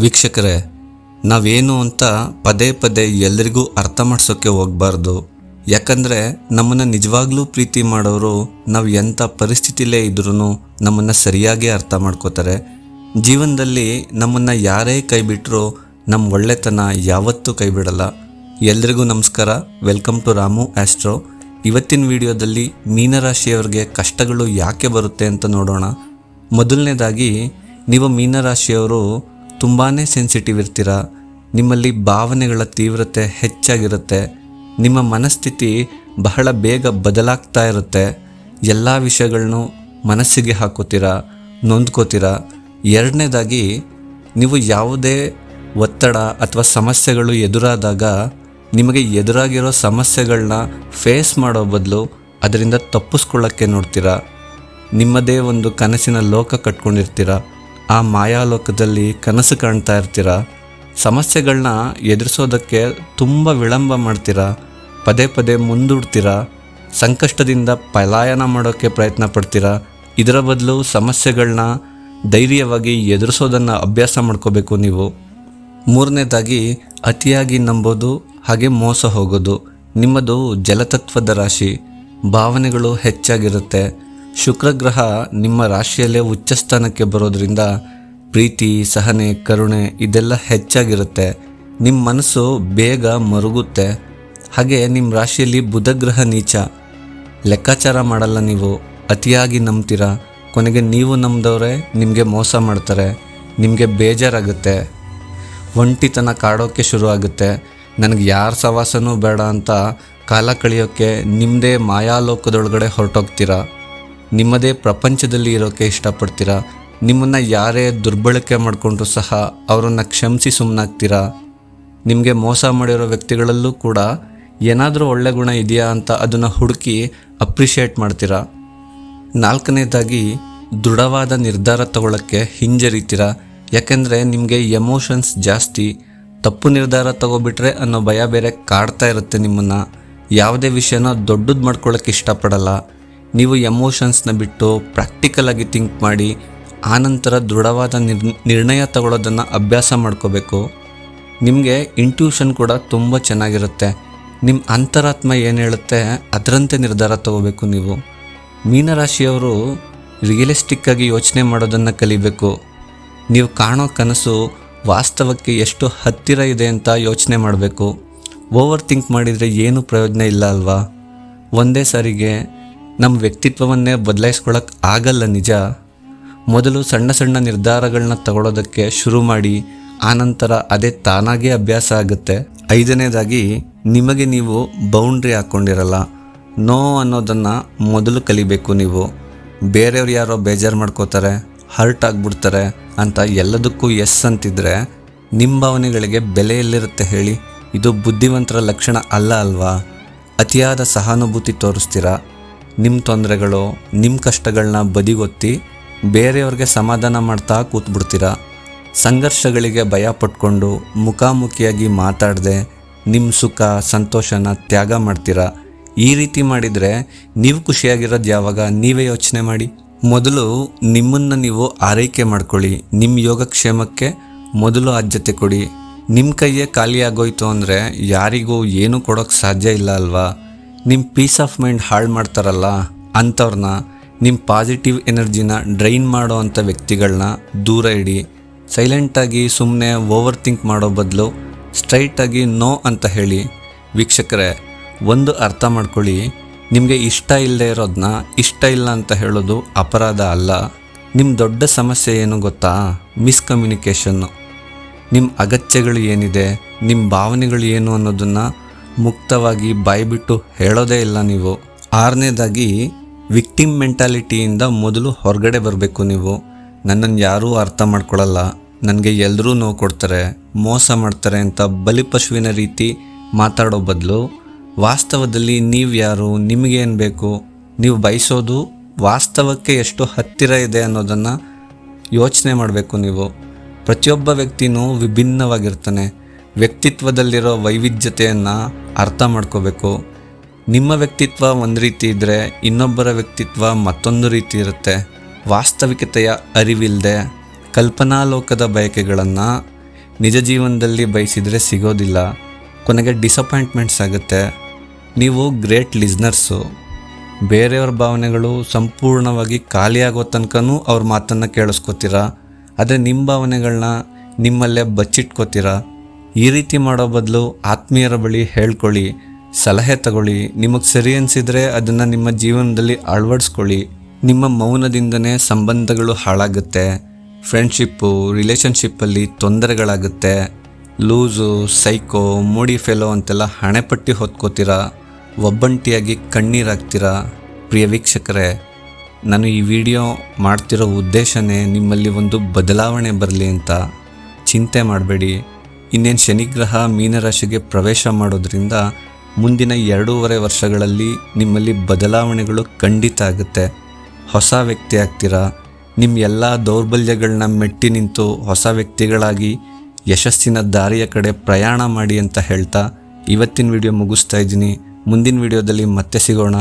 ವೀಕ್ಷಕರೇ, ನಾವೇನು ಅಂತ ಪದೇ ಪದೇ ಎಲ್ಲರಿಗೂ ಅರ್ಥ ಮಾಡ್ಸೋಕ್ಕೆ ಹೋಗಬಾರ್ದು. ಯಾಕಂದರೆ ನಮ್ಮನ್ನು ನಿಜವಾಗ್ಲೂ ಪ್ರೀತಿ ಮಾಡೋರು ನಾವು ಎಂಥ ಪರಿಸ್ಥಿತಿಲೇ ಇದ್ರೂ ನಮ್ಮನ್ನು ಸರಿಯಾಗಿ ಅರ್ಥ ಮಾಡ್ಕೋತಾರೆ. ಜೀವನದಲ್ಲಿ ನಮ್ಮನ್ನು ಯಾರೇ ಕೈ ಬಿಟ್ಟರೂ ನಮ್ಮ ಒಳ್ಳೆತನ ಯಾವತ್ತೂ ಕೈ ಬಿಡಲ್ಲ ಎಲ್ರಿಗೂ ನಮಸ್ಕಾರ, ವೆಲ್ಕಮ್ ಟು ರಾಮು ಆಸ್ಟ್ರೋ. ಇವತ್ತಿನ ವಿಡಿಯೋದಲ್ಲಿ ಮೀನರಾಶಿಯವ್ರಿಗೆ ಕಷ್ಟಗಳು ಯಾಕೆ ಬರುತ್ತೆ ಅಂತ ನೋಡೋಣ. ಮೊದಲನೇದಾಗಿ, ನೀವು ಮೀನರಾಶಿಯವರು ತುಂಬಾ ಸೆನ್ಸಿಟಿವ್ ಇರ್ತೀರ? ನಿಮ್ಮಲ್ಲಿ ಭಾವನೆಗಳ ತೀವ್ರತೆ ಹೆಚ್ಚಾಗಿರುತ್ತೆ. ನಿಮ್ಮ ಮನಸ್ಥಿತಿ ಬಹಳ ಬೇಗ ಬದಲಾಗ್ತಾ ಇರುತ್ತೆ. ಎಲ್ಲ ವಿಷಯಗಳನ್ನು ಮನಸ್ಸಿಗೆ ಹಾಕೋತೀರ? ನೊಂದ್ಕೋತೀರ? ಎರಡನೇದಾಗಿ, ನೀವು ಯಾವುದೇ ಒತ್ತಡ ಅಥವಾ ಸಮಸ್ಯೆಗಳು ಎದುರಾದಾಗ ನಿಮಗೆ ಎದುರಾಗಿರೋ ಸಮಸ್ಯೆಗಳನ್ನ ಫೇಸ್ ಮಾಡೋ ಬದಲು ಅದರಿಂದ ತಪ್ಪಿಸ್ಕೊಳ್ಳೋಕ್ಕೆ ನೋಡ್ತೀರಾ? ನಿಮ್ಮದೇ ಒಂದು ಕನಸಿನ ಲೋಕ ಕಟ್ಕೊಂಡಿರ್ತೀರ? ಆ ಮಾಯಾಲೋಕದಲ್ಲಿ ಕನಸು ಕಾಣ್ತಾ ಇರ್ತೀರ? ಸಮಸ್ಯೆಗಳನ್ನ ಎದುರಿಸೋದಕ್ಕೆ ತುಂಬ ವಿಳಂಬ ಮಾಡ್ತೀರಾ? ಪದೇ ಪದೇ ಮುಂದೂಡ್ತೀರಾ? ಸಂಕಷ್ಟದಿಂದ ಪಲಾಯನ ಮಾಡೋಕ್ಕೆ ಪ್ರಯತ್ನ ಪಡ್ತೀರಾ? ಇದರ ಬದಲು ಸಮಸ್ಯೆಗಳನ್ನ ಧೈರ್ಯವಾಗಿ ಎದುರಿಸೋದನ್ನು ಅಭ್ಯಾಸ ಮಾಡ್ಕೋಬೇಕು ನೀವು. ಮೂರನೇದಾಗಿ, ಅತಿಯಾಗಿ ನಂಬೋದು, ಹಾಗೆ ಮೋಸ ಹೋಗೋದು. ನಿಮ್ಮದು ಜಲತತ್ವದ ರಾಶಿ. ಭಾವನೆಗಳು ಹೆಚ್ಚಾಗಿರುತ್ತೆ. ಶುಕ್ರಗ್ರಹ ನಿಮ್ಮ ರಾಶಿಯಲ್ಲೇ ಉಚ್ಚ ಸ್ಥಾನಕ್ಕೆ ಬರೋದ್ರಿಂದ ಪ್ರೀತಿ, ಸಹನೆ, ಕರುಣೆ ಇದೆಲ್ಲ ಹೆಚ್ಚಾಗಿರುತ್ತೆ. ನಿಮ್ಮ ಮನಸ್ಸು ಬೇಗ ಮರುಗುತ್ತೆ. ಹಾಗೆ ನಿಮ್ಮ ರಾಶಿಯಲ್ಲಿ ಬುಧಗ್ರಹ ನೀಚ. ಲೆಕ್ಕಾಚಾರ ಮಾಡಲ್ಲ ನೀವು. ಅತಿಯಾಗಿ ನಂಬ್ತೀರಾ. ಕೊನೆಗೆ ನೀವು ನಂಬಿದವರೇ ನಿಮಗೆ ಮೋಸ ಮಾಡ್ತಾರೆ. ನಿಮಗೆ ಬೇಜಾರಾಗುತ್ತೆ. ಒಂಟಿತನ ಕಾಡೋಕ್ಕೆ ಶುರು ಆಗುತ್ತೆ ನನಗೆ ಯಾರ ಸವಾಸನೂ ಬೇಡ ಅಂತ ಕಾಲ ಕಳೆಯೋಕ್ಕೆ ನಿಮ್ಮದೇ ಮಾಯಾಲೋಕದೊಳಗಡೆ ಹೊರಟೋಗ್ತೀರಾ. ನಿಮ್ಮದೇ ಪ್ರಪಂಚದಲ್ಲಿ ಇರೋಕ್ಕೆ ಇಷ್ಟಪಡ್ತೀರಾ? ನಿಮ್ಮನ್ನು ಯಾರೇ ದುರ್ಬಳಕೆ ಮಾಡಿಕೊಂಡ್ರು ಸಹ ಅವರನ್ನು ಕ್ಷಮಿಸಿ ಸುಮ್ಮನಾಗ್ತೀರಾ ನಿಮಗೆ ಮೋಸ ಮಾಡಿರೋ ವ್ಯಕ್ತಿಗಳಲ್ಲೂ ಕೂಡ ಏನಾದರೂ ಒಳ್ಳೆ ಗುಣ ಇದೆಯಾ ಅಂತ ಅದನ್ನು ಹುಡುಕಿ ಅಪ್ರಿಷಿಯೇಟ್ ಮಾಡ್ತೀರಾ? ನಾಲ್ಕನೇದಾಗಿ, ದೃಢವಾದ ನಿರ್ಧಾರ ತಗೊಳ್ಳೋಕ್ಕೆ ಹಿಂಜರಿತೀರಾ? ಯಾಕೆಂದರೆ ನಿಮಗೆ ಎಮೋಷನ್ಸ್ ಜಾಸ್ತಿ. ತಪ್ಪು ನಿರ್ಧಾರ ತಗೋಬಿಟ್ರೆ ಅನ್ನೋ ಭಯ ಬೇರೆ ಕಾಡ್ತಾ ಇರುತ್ತೆ ನಿಮ್ಮನ್ನು. ಯಾವುದೇ ವಿಷಯನ ದೊಡ್ಡದು ಮಾಡ್ಕೊಳ್ಳೋಕ್ಕೆ ಇಷ್ಟಪಡಲ್ಲ. ನೀವು ಎಮೋಷನ್ಸ್ನ ಬಿಟ್ಟು ಪ್ರಾಕ್ಟಿಕಲ್ ಆಗಿ ಥಿಂಕ್ ಮಾಡಿ ಆನಂತರ ದೃಢವಾದ ನಿರ್ ನಿರ್ಣಯ ತಗೊಳ್ಳೋದನ್ನು ಅಭ್ಯಾಸ ಮಾಡ್ಕೋಬೇಕು. ನಿಮಗೆ ಇಂಟ್ಯೂಷನ್ ಕೂಡ ತುಂಬ ಚೆನ್ನಾಗಿರುತ್ತೆ. ನಿಮ್ಮ ಅಂತರಾತ್ಮ ಏನು ಹೇಳುತ್ತೆ, ಅದರಂತೆ ನಿರ್ಧಾರ ತಗೋಬೇಕು ನೀವು. ಮೀನರಾಶಿಯವರು ರಿಯಲಿಸ್ಟಿಕ್ಕಾಗಿ ಯೋಚನೆ ಮಾಡೋದನ್ನು ಕಲಿಬೇಕು. ನೀವು ಕಾಣೋ ಕನಸು ವಾಸ್ತವಕ್ಕೆ ಎಷ್ಟು ಹತ್ತಿರ ಇದೆ ಅಂತ ಯೋಚನೆ ಮಾಡಬೇಕು. ಓವರ್ ಥಿಂಕ್ ಮಾಡಿದರೆ ಏನು ಪ್ರಯೋಜನ ಇಲ್ಲ ಅಲ್ವಾ? ಒಂದೇ ಸಾರಿಗೆ ನಮ್ಮ ವ್ಯಕ್ತಿತ್ವವನ್ನೇ ಬದಲಾಯಿಸ್ಕೊಳ್ಳೋಕೆ ಆಗಲ್ಲ ನಿಜ. ಮೊದಲು ಸಣ್ಣ ಸಣ್ಣ ನಿರ್ಧಾರಗಳನ್ನ ತಗೊಳ್ಳೋದಕ್ಕೆ ಶುರು ಮಾಡಿ, ಆನಂತರ ಅದೇ ತಾನಾಗೇ ಅಭ್ಯಾಸ ಆಗುತ್ತೆ. ಐದನೇದಾಗಿ, ನಿಮಗೆ ನೀವು ಬೌಂಡ್ರಿ ಹಾಕ್ಕೊಂಡಿರಲ್ಲ ನೋ ಅನ್ನೋದನ್ನು ಮೊದಲು ಕಲಿಬೇಕು ನೀವು. ಬೇರೆಯವ್ರು ಯಾರೋ ಬೇಜಾರು ಮಾಡ್ಕೋತಾರೆ ಹರ್ಟ್ ಆಗಿಬಿಡ್ತಾರೆ ಅಂತ ಎಲ್ಲದಕ್ಕೂ ಎಸ್ ಅಂತಿದ್ರೆ ನಿಮ್ಮ ಭಾವನೆಗಳಿಗೆ ಬೆಲೆ ಎಲ್ಲಿರುತ್ತೆ ಹೇಳಿ? ಇದು ಬುದ್ಧಿವಂತರ ಲಕ್ಷಣ ಅಲ್ಲ ಅಲ್ವಾ? ಅತಿಯಾದ ಸಹಾನುಭೂತಿ ತೋರಿಸ್ತೀರಾ? ನಿಮ್ಮ ತೊಂದರೆಗಳು ನಿಮ್ಮ ಕಷ್ಟಗಳನ್ನ ಬದಿಗೊತ್ತಿ ಬೇರೆಯವ್ರಿಗೆ ಸಮಾಧಾನ ಮಾಡ್ತಾ ಕೂತ್ಬಿಡ್ತೀರಾ? ಸಂಘರ್ಷಗಳಿಗೆ ಭಯ ಪಟ್ಕೊಂಡು ಮುಖಾಮುಖಿಯಾಗಿ ಮಾತಾಡದೆ ನಿಮ್ಮ ಸುಖ, ಸಂತೋಷನ ತ್ಯಾಗ ಮಾಡ್ತೀರಾ? ಈ ರೀತಿ ಮಾಡಿದರೆ ನೀವು ಖುಷಿಯಾಗಿರೋದು ಯಾವಾಗ? ನೀವೇ ಯೋಚನೆ ಮಾಡಿ. ಮೊದಲು ನಿಮ್ಮನ್ನು ನೀವು ಆರೈಕೆ ಮಾಡ್ಕೊಳ್ಳಿ. ನಿಮ್ಮ ಯೋಗಕ್ಷೇಮಕ್ಕೆ ಮೊದಲು ಆದ್ಯತೆ ಕೊಡಿ. ನಿಮ್ಮ ಕೈಯೇ ಖಾಲಿಯಾಗೋಯ್ತು ಅಂದರೆ ಯಾರಿಗೂ ಏನೂ ಕೊಡೋಕ್ಕೆ ಸಾಧ್ಯ ಇಲ್ಲ ಅಲ್ವಾ? ನಿಮ್ಮ ಪೀಸ್ ಆಫ್ ಮೈಂಡ್ ಹಾಳು ಮಾಡ್ತಾರಲ್ಲ ಅಂಥವ್ರನ್ನ ನಿಮ್ಮ ಪಾಸಿಟಿವ್ ಎನರ್ಜಿನ ಡ್ರೈನ್ ಮಾಡೋ ಅಂಥ ವ್ಯಕ್ತಿಗಳನ್ನ ದೂರ ಇಡಿ. ಸೈಲೆಂಟಾಗಿ ಸುಮ್ಮನೆ ಓವರ್ ಥಿಂಕ್ ಮಾಡೋ ಬದಲು ಸ್ಟ್ರೈಟಾಗಿ ನೋ ಅಂತ ಹೇಳಿ. ವೀಕ್ಷಕರೇ, ಒಂದು ಅರ್ಥ ಮಾಡ್ಕೊಳ್ಳಿ. ನಿಮಗೆ ಇಷ್ಟ ಇಲ್ಲದೆ ಇರೋದನ್ನ ಇಷ್ಟ ಇಲ್ಲ ಅಂತ ಹೇಳೋದು ಅಪರಾಧ ಅಲ್ಲ. ನಿಮ್ಮ ದೊಡ್ಡ ಸಮಸ್ಯೆ ಏನು ಗೊತ್ತಾ? ಮಿಸ್ಕಮ್ಯುನಿಕೇಷನ್ನು ನಿಮ್ಮ ಅಗತ್ಯಗಳು ಏನಿದೆ? ನಿಮ್ಮ ಭಾವನೆಗಳು ಏನು ಅನ್ನೋದನ್ನು ಮುಕ್ತವಾಗಿ ಬಾಯ್ಬಿಟ್ಟು ಹೇಳೋದೇ ಇಲ್ಲ ನೀವು. ಆರನೇದಾಗಿ ವಿಕ್ಟಿಮ್ ಮೆಂಟಾಲಿಟಿಯಿಂದ ಮೊದಲು ಹೊರಗಡೆ ಬರಬೇಕು ನೀವು. ನನ್ನನ್ನು ಯಾರೂ ಅರ್ಥ ಮಾಡ್ಕೊಳ್ಳಲ್ಲ ನನಗೆ ಎಲ್ಲರೂ ನೋವು ಕೊಡ್ತಾರೆ, ಮೋಸ ಮಾಡ್ತಾರೆ ಅಂತ ಬಲಿಪಶುವಿನ ರೀತಿ ಮಾತಾಡೋ ಬದಲು, ವಾಸ್ತವದಲ್ಲಿ ನೀವು ಯಾರು ನಿಮಗೇನು ಬೇಕು? ನೀವು ಬಯಸೋದು ವಾಸ್ತವಕ್ಕೆ ಎಷ್ಟು ಹತ್ತಿರ ಇದೆ ಅನ್ನೋದನ್ನು ಯೋಚನೆ ಮಾಡಬೇಕು ನೀವು. ಪ್ರತಿಯೊಬ್ಬ ವ್ಯಕ್ತಿನೂ ವಿಭಿನ್ನವಾಗಿರ್ತಾನೆ. ವ್ಯಕ್ತಿತ್ವದಲ್ಲಿರೋ ವೈವಿಧ್ಯತೆಯನ್ನು ಅರ್ಥ ಮಾಡ್ಕೋಬೇಕು. ನಿಮ್ಮ ವ್ಯಕ್ತಿತ್ವ ಒಂದು ರೀತಿ ಇದ್ದರೆ ಇನ್ನೊಬ್ಬರ ವ್ಯಕ್ತಿತ್ವ ಮತ್ತೊಂದು ರೀತಿ ಇರುತ್ತೆ. ವಾಸ್ತವಿಕತೆಯ ಅರಿವಿಲ್ಲದೆ ಕಲ್ಪನಾ ಲೋಕದ ಬಯಕೆಗಳನ್ನು ನಿಜ ಜೀವನದಲ್ಲಿ ಬಯಸಿದರೆ ಸಿಗೋದಿಲ್ಲ. ಕೊನೆಗೆ ಡಿಸಪಾಯಿಂಟ್ಮೆಂಟ್ಸ್ ಆಗುತ್ತೆ. ನೀವು ಗ್ರೇಟ್ ಲಿಸ್ನರ್ಸು ಬೇರೆಯವ್ರ ಭಾವನೆಗಳು ಸಂಪೂರ್ಣವಾಗಿ ಖಾಲಿಯಾಗೋ ತನಕನೂ ಅವ್ರ ಮಾತನ್ನು ಕೇಳಿಸ್ಕೊತೀರಾ? ಆದರೆ ನಿಮ್ಮ ಭಾವನೆಗಳನ್ನ ನಿಮ್ಮಲ್ಲೇ ಬಚ್ಚಿಟ್ಕೋತೀರಾ? ಈ ರೀತಿ ಮಾಡೋ ಬದಲು ಆತ್ಮೀಯರ ಬಳಿ ಹೇಳ್ಕೊಳ್ಳಿ, ಸಲಹೆ ತಗೊಳ್ಳಿ. ನಿಮಗೆ ಸರಿ ಅನಿಸಿದರೆ ಅದನ್ನು ನಿಮ್ಮ ಜೀವನದಲ್ಲಿ ಅಳವಡಿಸ್ಕೊಳ್ಳಿ. ನಿಮ್ಮ ಮೌನದಿಂದನೇ ಸಂಬಂಧಗಳು ಹಾಳಾಗುತ್ತೆ. ಫ್ರೆಂಡ್ಶಿಪ್ಪು ರಿಲೇಷನ್ಶಿಪ್ಪಲ್ಲಿ ತೊಂದರೆಗಳಾಗುತ್ತೆ. ಲೂಸು, ಸೈಕೋ, ಮೂಡಿ ಫೆಲೋ ಅಂತೆಲ್ಲ ಹಣೆಪಟ್ಟಿ ಹೊತ್ಕೋತೀರಾ? ಒಬ್ಬಂಟಿಯಾಗಿ ಕಣ್ಣೀರಾಗ್ತೀರಾ ಪ್ರಿಯ ವೀಕ್ಷಕರೇ, ನಾನು ಈ ವಿಡಿಯೋ ಮಾಡ್ತಿರೋ ಉದ್ದೇಶನೇ ನಿಮ್ಮಲ್ಲಿ ಒಂದು ಬದಲಾವಣೆ ಬರಲಿ ಅಂತ. ಚಿಂತೆ ಮಾಡಬೇಡಿ. ಇನ್ನೇನು ಶನಿಗ್ರಹ ಮೀನರಾಶಿಗೆ ಪ್ರವೇಶ ಮಾಡೋದ್ರಿಂದ ಮುಂದಿನ ಎರಡೂವರೆ ವರ್ಷಗಳಲ್ಲಿ ನಿಮ್ಮಲ್ಲಿ ಬದಲಾವಣೆಗಳು ಖಂಡಿತ ಆಗುತ್ತೆ. ಹೊಸ ವ್ಯಕ್ತಿ ಆಗ್ತೀರಾ? ನಿಮ್ಮ ಎಲ್ಲ ದೌರ್ಬಲ್ಯಗಳನ್ನ ಮೆಟ್ಟಿ ನಿಂತು ಹೊಸ ವ್ಯಕ್ತಿಗಳಾಗಿ ಯಶಸ್ಸಿನ ದಾರಿಯ ಕಡೆ ಪ್ರಯಾಣ ಮಾಡಿ ಅಂತ ಹೇಳ್ತಾ ಇವತ್ತಿನ ವಿಡಿಯೋ ಮುಗಿಸ್ತಾ ಇದ್ದೀನಿ. ಮುಂದಿನ ವಿಡಿಯೋದಲ್ಲಿ ಮತ್ತೆ ಸಿಗೋಣ.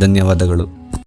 ಧನ್ಯವಾದಗಳು.